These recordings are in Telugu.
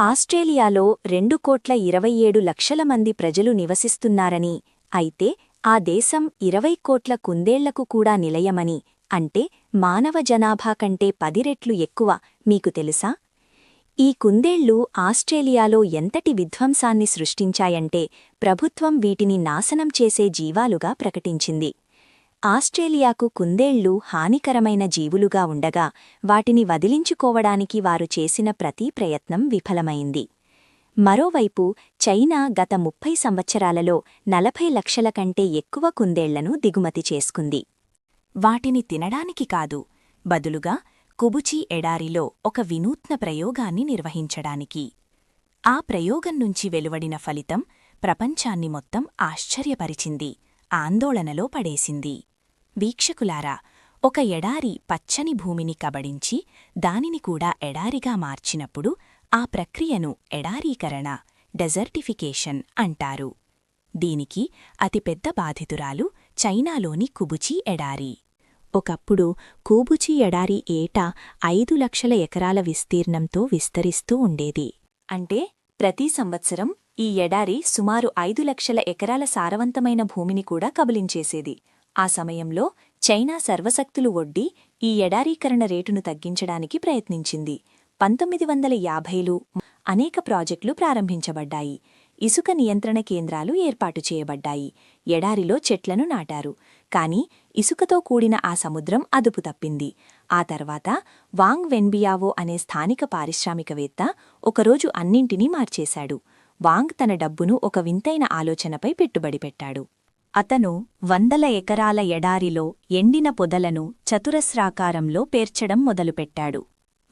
ఆస్ట్రేలియాలో రెండు కోట్ల ఇరవై ఏడు లక్షల మంది ప్రజలు నివసిస్తున్నారని అయితే ఆ దేశం ఇరవై కోట్ల కుందేళ్ళకు కూడా నిలయమని అంటే మానవ జనాభా కంటే పది రెట్లు ఎక్కువ మీకు తెలుసా? ఈ కుందేళ్ళు ఆస్ట్రేలియాలో ఎంతటి విధ్వంసాన్ని సృష్టించాయంటే ప్రభుత్వం వీటిని నాశనం చేసే జీవాలుగా ప్రకటించింది. ఆస్ట్రేలియాకు కుందేళ్ళు హానికరమైన జీవులుగా ఉండగా వాటిని వదిలించుకోవడానికి వారు చేసిన ప్రతి ప్రయత్నం విఫలమైంది. మరోవైపు చైనా గత ముప్పై సంవత్సరాలలో నలభై లక్షల కంటే ఎక్కువ కుందేళ్ళను దిగుమతి చేసుకుంది. వాటిని తినడానికి కాదు బదులుగా కుబుచి ఎడారిలో ఒక వినూత్న ప్రయోగాన్ని నిర్వహించడానికి. ఆ ప్రయోగం నుంచి వెలువడిన ఫలితం ప్రపంచాన్ని మొత్తం ఆశ్చర్యపరిచింది ఆందోళనలో పడేసింది. వీక్షకులారా ఒక ఎడారి పచ్చని భూమిని కబడించి దానిని కూడా ఎడారిగా మార్చినప్పుడు ఆ ప్రక్రియను ఎడారీకరణ డెజర్టిఫికేషన్ అంటారు. దీనికి అతిపెద్ద బాధితురాలు చైనాలోని కుబుచి ఎడారి. ఒకప్పుడు కూబుచి ఎడారి ఏటా ఐదు లక్షల ఎకరాల విస్తీర్ణంతో విస్తరిస్తూ ఉండేది. అంటే ప్రతి సంవత్సరం ఈ ఎడారి సుమారు ఐదు లక్షల ఎకరాల సారవంతమైన భూమిని కూడా కబలించేసేది. ఆ సమయంలో చైనా సర్వశక్తులు ఒడ్డి ఈ ఎడారీకరణ రేటును తగ్గించడానికి ప్రయత్నించింది. పంతొమ్మిది వందల యాభైలు అనేక ప్రాజెక్టులు ప్రారంభించబడ్డాయి. ఇసుక నియంత్రణ కేంద్రాలు ఏర్పాటు చేయబడ్డాయి. ఎడారిలో చెట్లను నాటారు. కాని ఇసుకతో కూడిన ఆ సముద్రం అదుపు తప్పింది. ఆ తర్వాత వాంగ్ వెన్బియావో అనే స్థానిక పారిశ్రామికవేత్త ఒకరోజు అన్నింటినీ మార్చేశాడు. వాంగ్ తన డబ్బును ఒక వింతైన ఆలోచనపై పెట్టుబడి పెట్టాడు. అతను వందల ఎకరాల ఎడారిలో ఎండిన పొదలను చతురస్రాకారంలో పేర్చడం మొదలుపెట్టాడు.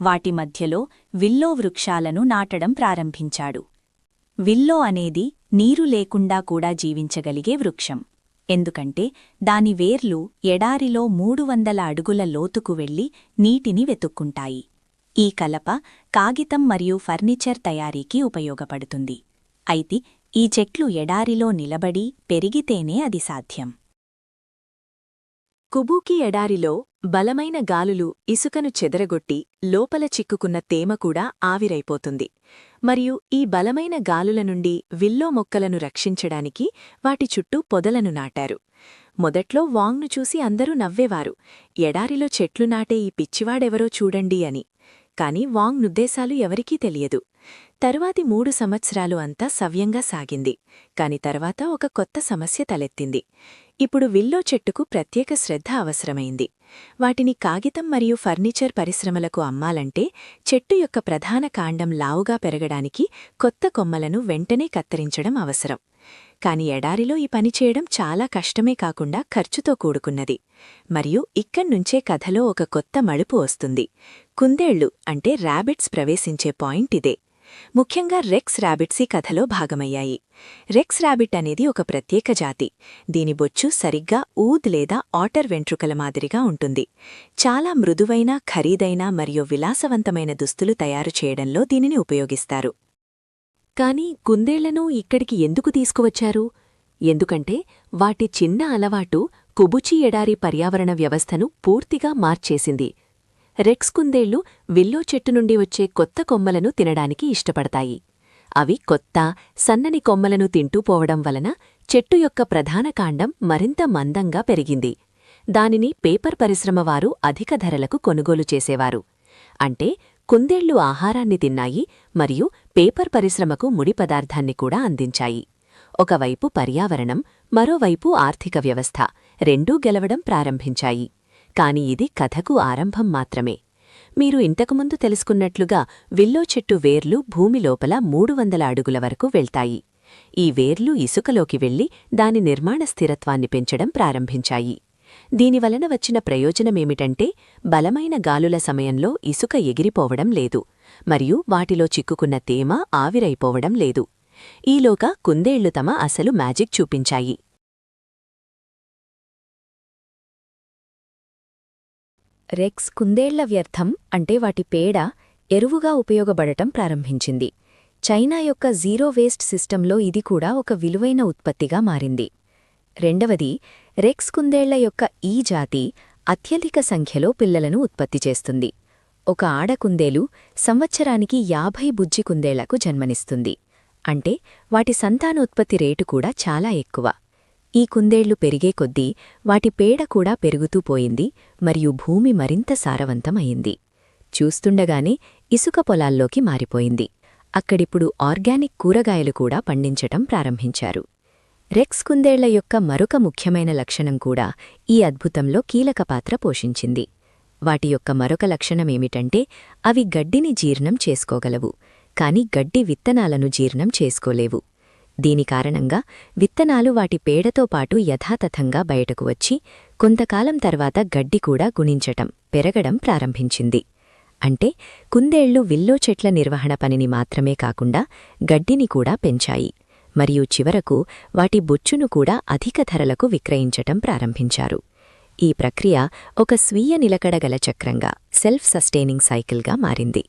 వాటి మధ్యలో విల్లో వృక్షాలను నాటడం ప్రారంభించాడు. విల్లో అనేది నీరు లేకుండా కూడా జీవించగలిగే వృక్షం. ఎందుకంటే దాని వేర్లు ఎడారిలో మూడు వందల అడుగుల లోతుకు వెళ్ళి నీటిని వెతుక్కుంటాయి. ఈ కలప కాగితం మరియు ఫర్నిచర్ తయారీకి ఉపయోగపడుతుంది. అయితే ఈ చెట్లు ఎడారిలో నిలబడి పెరిగితేనే అది సాధ్యం. కుబూకి ఎడారిలో బలమైన గాలులు ఇసుకను చెదరగొట్టి లోపల చిక్కుకున్న తేమ కూడా ఆవిరైపోతుంది. మరియు ఈ బలమైన గాలుల నుండి విల్లో మొక్కలను రక్షించడానికి వాటి చుట్టూ పొదలను నాటారు. మొదట్లో వాంగ్ను చూసి అందరూ నవ్వేవారు. ఎడారిలో చెట్లు నాటే ఈ పిచ్చివాడెవరో చూడండి అని. కాని వాంగ్ నుద్దేశాలు ఎవరికీ తెలియదు. తరువాతి మూడు సంవత్సరాలు అంతా సవ్యంగా సాగింది. కాని తర్వాత ఒక కొత్త సమస్య తలెత్తింది. ఇప్పుడు విల్లో చెట్టుకు ప్రత్యేక శ్రద్ధ అవసరమైంది. వాటిని కాగితం మరియు ఫర్నిచర్ పరిశ్రమలకు అమ్మాలంటే చెట్టు యొక్క ప్రధాన కాండం లావుగా పెరగడానికి కొత్త కొమ్మలను వెంటనే కత్తిరించడం అవసరం. కాని ఎడారిలో ఈ పనిచేయడం చాలా కష్టమే కాకుండా ఖర్చుతో కూడుకున్నది. మరియు ఇక్కడ్నుంచే కథలో ఒక కొత్త మలుపు వస్తుంది. కుందేళ్ళు అంటే ర్యాబిట్స్ ప్రవేశించే పాయింట్ ఇదే. ముఖ్యంగా రెక్స్ ర్యాబిట్స్ ఈ కథలో భాగమయ్యాయి. రెక్స్ ర్యాబిట్ అనేది ఒక ప్రత్యేక జాతి. దీని బొచ్చు సరిగ్గా ఊద్ లేదా ఆటర్ వెంట్రుకల మాదిరిగా ఉంటుంది. చాలా మృదువైన ఖరీదైన మరియు విలాసవంతమైన దుస్తులు తయారు చేయడంలో దీనిని ఉపయోగిస్తారు. కాని కుందేళ్ళను ఇక్కడికి ఎందుకు తీసుకువచ్చారు? ఎందుకంటే వాటి చిన్న అలవాటు కుబుచి ఎడారి పర్యావరణ వ్యవస్థను పూర్తిగా మార్చేసింది. రెక్స్ కుందేళ్ళు విల్లో చెట్టు నుండి వచ్చే కొత్త కొమ్మలను తినడానికి ఇష్టపడతాయి. అవి కొత్త సన్నని కొమ్మలను తింటూ పోవడం వలన చెట్టు యొక్క ప్రధాన కాండం మరింత మందంగా పెరిగింది. దానిని పేపర్ పరిశ్రమ వారు అధిక ధరలకు కొనుగోలు చేసేవారు. అంటే కుందేళ్ళు ఆహారాన్ని తిన్నాయి మరియు పేపర్ పరిశ్రమకు ముడి పదార్థాన్ని కూడా అందించాయి. ఒకవైపు పర్యావరణం మరోవైపు ఆర్థిక వ్యవస్థ రెండూ గెలవడం ప్రారంభించాయి. కాని ఇది కథకు ఆరంభం మాత్రమే. మీరు ఇంతకుముందు తెలుసుకున్నట్లుగా విల్లో చెట్టు వేర్లు భూమి లోపల మూడు వందల అడుగుల వరకు వెళ్తాయి. ఈ వేర్లు ఇసుకలోకి వెళ్ళి దాని నిర్మాణ స్థిరత్వాన్ని పెంచడం ప్రారంభించాయి. దీనివలన వచ్చిన ప్రయోజనమేమిటంటే బలమైన గాలుల సమయంలో ఇసుక ఎగిరిపోవడం లేదు మరియు వాటిలో చిక్కుకున్న తేమ ఆవిరైపోవడం లేదు. ఈలోగా కుందేళ్ళు తమ అసలు మ్యాజిక్ చూపించాయి. రెక్స్ కుందేళ్ళ వ్యర్థం అంటే వాటి పేడ ఎరువుగా ఉపయోగపడటం ప్రారంభించింది. చైనా యొక్క జీరో వేస్ట్ సిస్టంలో ఇది కూడా ఒక విలువైన ఉత్పత్తిగా మారింది. రెండవది రెక్స్ కుందేళ్ళ యొక్క ఈ జాతి అత్యధిక సంఖ్యలో పిల్లలను ఉత్పత్తి చేస్తుంది. ఒక ఆడకుందేలు సంవత్సరానికి యాభై బుజ్జి కుందేళ్ళకు జన్మనిస్తుంది. అంటే వాటి సంతానోత్పత్తి రేటు కూడా చాలా ఎక్కువ. ఈ కుందేళ్ళు పెరిగే కొద్దీ వాటి పేడ కూడా పెరుగుతూ పోయింది మరియు భూమి మరింత సారవంతమయ్యింది. చూస్తుండగానే ఇసుక పొలాల్లోకి మారిపోయింది. అక్కడిప్పుడు ఆర్గానిక్ కూరగాయలు కూడా పండించటం ప్రారంభించారు. రెక్స్ కుందేళ్ళ యొక్క మరొక ముఖ్యమైన లక్షణం కూడా ఈ అద్భుతంలో కీలక పాత్ర పోషించింది. వాటి యొక్క మరొక లక్షణమేమిటంటే అవి గడ్డిని జీర్ణం చేసుకోగలవు కాని గడ్డి విత్తనాలను జీర్ణం చేసుకోలేవు. దీని కారణంగా విత్తనాలు వాటి పేడతో పాటు యథాతథంగా బయటకు వచ్చి కొంతకాలం తర్వాత గడ్డి కూడా గుణించటం పెరగడం ప్రారంభించింది. అంటే కుందేళ్ళు విల్లో చెట్ల నిర్వహణ పనిని మాత్రమే కాకుండా గడ్డిని కూడా పెంచాయి. మరియు చివరకు వాటి బొచ్చును కూడా అధిక ధరలకు విక్రయించటం ప్రారంభించారు. ఈ ప్రక్రియ ఒక స్వీయ నిలకడగల చక్రంగా సెల్ఫ్ సస్టైనింగ్ సైకిల్గా మారింది.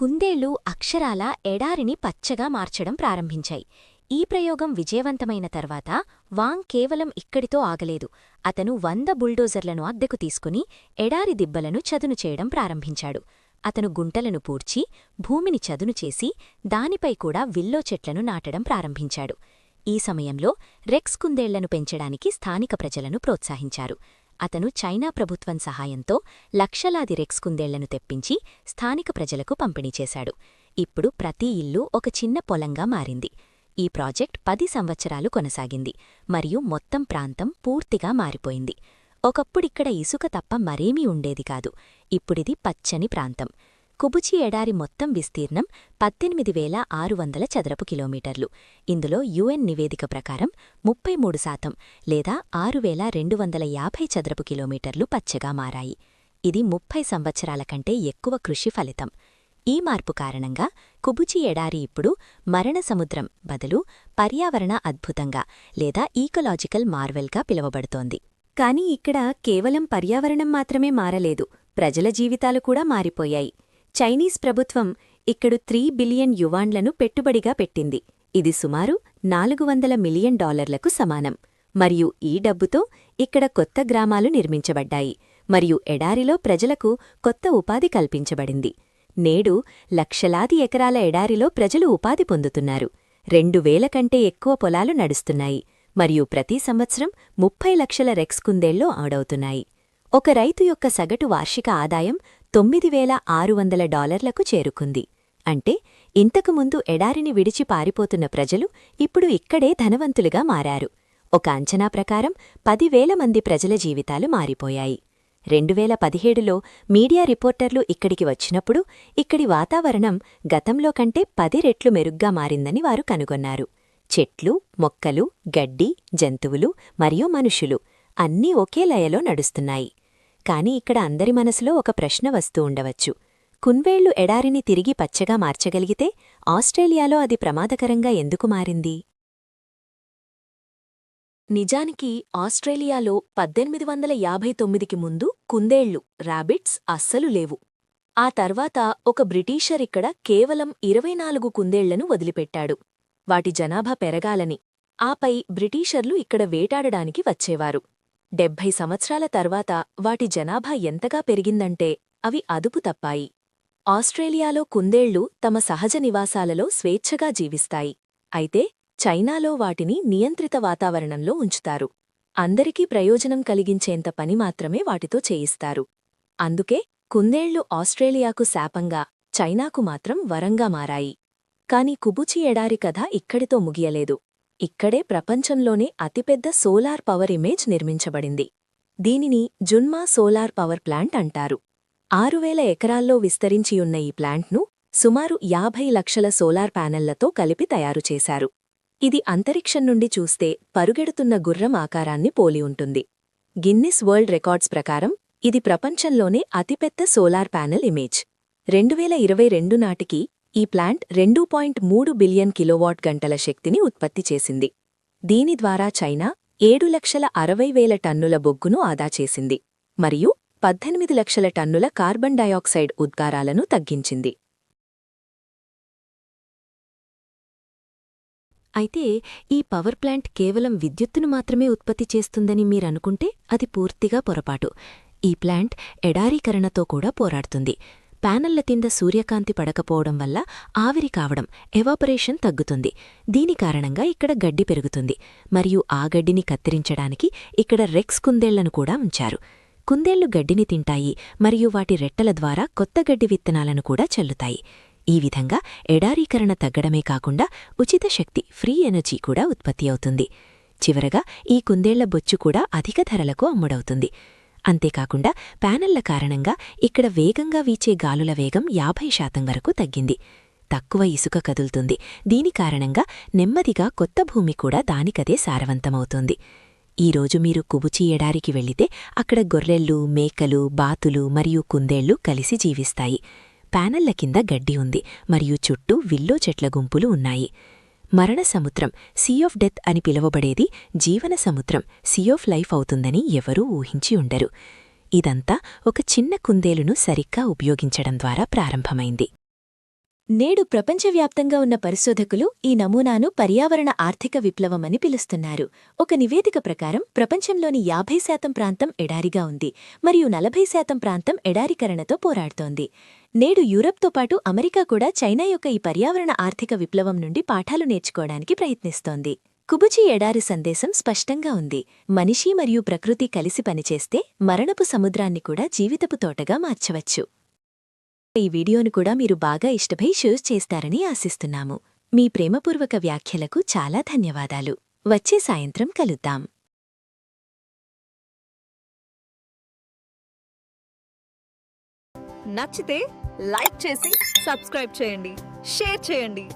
కుందేళ్ళు అక్షరాల ఎడారిని పచ్చగా మార్చడం ప్రారంభించాయి. ఈ ప్రయోగం విజయవంతమైన తర్వాత వాంగ్ కేవలం ఇక్కడితో ఆగలేదు. అతను వంద బుల్డోజర్లను అద్దెకు తీసుకుని ఎడారి దిబ్బలను చదును చేయడం ప్రారంభించాడు. అతను గుంటలను పూడ్చి భూమిని చదును చేసి దానిపై కూడా విల్లో చెట్లను నాటడం ప్రారంభించాడు. ఈ సమయంలో రెక్స్ కుందేళ్ళను పెంచడానికి స్థానిక ప్రజలను ప్రోత్సహించారు. అతను చైనా ప్రభుత్వం సహాయంతో లక్షలాది రెక్స్ కుందేళ్ళను తెప్పించి స్థానిక ప్రజలకు పంపిణీ చేశాడు. ఇప్పుడు ప్రతి ఇల్లు ఒక చిన్న పొలంగా మారింది. ఈ ప్రాజెక్ట్ పది సంవత్సరాలు కొనసాగింది మరియు మొత్తం ప్రాంతం పూర్తిగా మారిపోయింది. ఒకప్పుడిక్కడ ఇసుక తప్ప మరేమీ ఉండేది కాదు. ఇప్పుడిది పచ్చని ప్రాంతం. కుబుచి ఎడారి మొత్తం విస్తీర్ణం పద్దెనిమిది వేల ఆరు వందల చదరపు కిలోమీటర్లు. ఇందులో యుఎన్ నివేదిక ప్రకారం ముప్పై మూడు శాతం లేదా ఆరు వేల రెండు వందల యాభై చదరపు కిలోమీటర్లు పచ్చగా మారాయి. ఇది ముప్పై సంవత్సరాల కంటే ఎక్కువ కృషి ఫలితం. ఈ మార్పు కారణంగా కుబుచి ఎడారి ఇప్పుడు మరణ సముద్రం బదులు పర్యావరణ అద్భుతంగా లేదా ఈకలాజికల్ మార్వెల్గా పిలువబడుతోంది. కానీ ఇక్కడ కేవలం పర్యావరణం మాత్రమే మారలేదు. ప్రజల జీవితాలు కూడా మారిపోయాయి. చైనీస్ ప్రభుత్వం ఇక్కడు త్రీ బిలియన్ యువాన్లను పెట్టుబడిగా పెట్టింది. ఇది సుమారు నాలుగు వందల మిలియన్ డాలర్లకు సమానం. మరియు ఈ డబ్బుతో ఇక్కడ కొత్త గ్రామాలు నిర్మించబడ్డాయి. మరియు ఎడారిలో ప్రజలకు కొత్త ఉపాధి కల్పించబడింది. నేడు లక్షలాది ఎకరాల ఎడారిలో ప్రజలు ఉపాధి పొందుతున్నారు. రెండు వేల కంటే ఎక్కువ పొలాలు నడుస్తున్నాయి. మరియు ప్రతి సంవత్సరం ముప్పై లక్షల రెక్స్ కుందేళ్ళు ఆడవుతున్నాయి. ఒక రైతు యొక్క సగటు వార్షిక ఆదాయం తొమ్మిది వేల ఆరు వందల డాలర్లకు చేరుకుంది. అంటే ఇంతకుముందు ఎడారిని విడిచి పారిపోతున్న ప్రజలు ఇప్పుడు ఇక్కడే ధనవంతులుగా మారారు. ఒక అంచనా ప్రకారం పదివేల మంది ప్రజల జీవితాలు మారిపోయాయి. రెండువేల పదిహేడులో మీడియా రిపోర్టర్లు ఇక్కడికి వచ్చినప్పుడు ఇక్కడి వాతావరణం గతంలో కంటే పది రెట్లు మెరుగ్గా మారిందని వారు కనుగొన్నారు. చెట్లు మొక్కలు గడ్డి జంతువులు మరియు మనుషులు అన్నీ ఒకే లయలో నడుస్తున్నాయి. కాని ఇక్కడ అందరి మనసులో ఒక ప్రశ్న వస్తూ ఉండవచ్చు. కున్వేళ్ళు ఎడారిని తిరిగి పచ్చగా మార్చగలిగితే ఆస్ట్రేలియాలో అది ప్రమాదకరంగా ఎందుకు మారింది? నిజానికి ఆస్ట్రేలియాలో పద్దెనిమిది వందల యాభై తొమ్మిదికి ముందు కుందేళ్ళు ర్యాబిట్స్ అస్సలు లేవు. ఆ తర్వాత ఒక బ్రిటీషర్ ఇక్కడ కేవలం ఇరవై నాలుగు కుందేళ్ళను వదిలిపెట్టాడు. వాటి జనాభా పెరగాలని. ఆపై బ్రిటీషర్లు ఇక్కడ వేటాడడానికి వచ్చేవారు. డెబ్భై సంవత్సరాల తర్వాత వాటి జనాభా ఎంతగా పెరిగిందంటే అవి అదుపు తప్పాయి. ఆస్ట్రేలియాలో కుందేళ్ళు తమ సహజ నివాసాలలో స్వేచ్ఛగా జీవిస్తాయి. అయితే చైనాలో వాటిని నియంత్రిత వాతావరణంలో ఉంచుతారు. అందరికీ ప్రయోజనం కలిగించేంత పని మాత్రమే వాటితో చేయిస్తారు. అందుకే కుందేళ్ళు ఆస్ట్రేలియాకు శాపంగా చైనాకు మాత్రం వరంగా మారాయి. కాని కుబుచి ఎడారి కథ ఇక్కడితో ముగియలేదు. ఇక్కడే ప్రపంచంలోనే అతిపెద్ద సోలార్ పవర్ ఇమేజ్ నిర్మించబడింది. దీనిని జున్మా సోలార్ పవర్ ప్లాంట్ అంటారు. ఆరువేల ఎకరాల్లో విస్తరించియున్న ఈ ప్లాంట్ను సుమారు యాభై లక్షల సోలార్ ప్యానెళ్ళతో కలిపి తయారుచేశారు ఇది అంతరిక్షం నుండి చూస్తే పరుగెడుతున్న గుర్రం ఆకారాన్ని పోలి ఉంటుంది. గిన్నిస్ వరల్డ్ రికార్డ్స్ ప్రకారం ఇది ప్రపంచంలోనే అతిపెద్ద సోలార్ ప్యానెల్ ఇమేజ్. రెండువేల ఇరవై రెండు నాటికి ఈ ప్లాంట్ రెండు పాయింట్ మూడు బిలియన్ కిలోవాట్ గంటల శక్తిని ఉత్పత్తి చేసింది. దీని ద్వారా చైనా ఏడు లక్షల అరవై వేల టన్నుల బొగ్గును ఆదా చేసింది మరియు పద్దెనిమిది లక్షల టన్నుల కార్బన్ డయాక్సైడ్ ఉద్గారాలను తగ్గించింది. అయితే ఈ పవర్ ప్లాంట్ కేవలం విద్యుత్తును మాత్రమే ఉత్పత్తి చేస్తుందని మీరనుకుంటే అది పూర్తిగా పొరపాటు. ఈ ప్లాంట్ ఎడారీకరణతో కూడా పోరాడుతుంది. ప్యానెళ్ళ కింద సూర్యకాంతి పడకపోవడం వల్ల ఆవిరి కావడం ఎవాపరేషన్ తగ్గుతుంది. దీని కారణంగా ఇక్కడ గడ్డి పెరుగుతుంది. మరియు ఆ గడ్డిని కత్తిరించడానికి ఇక్కడ రెక్స్ కుందేళ్ళను కూడా ఉంచారు. కుందేళ్ళు గడ్డిని తింటాయి మరియు వాటి రెట్టల ద్వారా కొత్త గడ్డి విత్తనాలను కూడా చల్లుతాయి. ఈ విధంగా ఎడారీకరణ తగ్గడమే కాకుండా ఉచిత శక్తి ఫ్రీ ఎనర్జీ కూడా ఉత్పత్తి అవుతుంది. చివరగా ఈ కుందేళ్ళ బొచ్చు కూడా అధిక ధరలకు అమ్ముడవుతుంది. అంతేకాకుండా ప్యానెళ్ళ కారణంగా ఇక్కడ వేగంగా వీచే గాలుల వేగం యాభై శాతం వరకు తగ్గింది. తక్కువ ఇసుక కదులుతుంది. దీని కారణంగా నెమ్మదిగా కొత్త భూమి కూడా దానికదే సారవంతమవుతుంది. ఈరోజు మీరు కుబుచి ఎడారికి వెళితే అక్కడ గొర్రెళ్ళు మేకలు బాతులు మరియు కుందేళ్ళు కలిసి జీవిస్తాయి. ప్యానెళ్ళ కింద గడ్డి ఉంది మరియు చుట్టూ విల్లో చెట్ల గుంపులు ఉన్నాయి. మరణ సముద్రం సీ ఆఫ్ డెత్ అని పిలువబడేది జీవన సముద్రం సీ ఆఫ్ లైఫ్ అవుతుందని ఎవరూ ఊహించి ఉండరు. ఇదంతా ఒక చిన్న కుందేలును సరిగ్గా ఉపయోగించడం ద్వారా ప్రారంభమైంది. నేడు ప్రపంచవ్యాప్తంగా ఉన్న పరిశోధకులు ఈ నమూనాను పర్యావరణ ఆర్థిక విప్లవమని పిలుస్తున్నారు. ఒక నివేదిక ప్రకారం ప్రపంచంలోని యాభై శాతం ప్రాంతం ఎడారిగా ఉంది మరియు నలభై శాతం ప్రాంతం ఎడారికరణతో పోరాడుతోంది. నేడు యూరప్తో పాటు అమెరికా కూడా చైనా యొక్క ఈ పర్యావరణ ఆర్థిక విప్లవం నుండి పాఠాలు నేర్చుకోవడానికి ప్రయత్నిస్తోంది. కుబుచి ఎడారి సందేశం స్పష్టంగా ఉంది. మనిషి మరియు ప్రకృతి కలిసి పనిచేస్తే మరణపు సముద్రాన్ని కూడా జీవితపు తోటగా మార్చవచ్చు. ఈ వీడియోను కూడా మీరు బాగా ఇష్టపై షేర్ చేస్తారని ఆశిస్తున్నాము. మీ ప్రేమపూర్వక వ్యాఖ్యలకు చాలా ధన్యవాదాలు. వచ్చే సాయంత్రం కలుద్దాం. నచ్చితే లైక్ చేసి సబ్స్క్రైబ్ చేయండి. షేర్ చేయండి.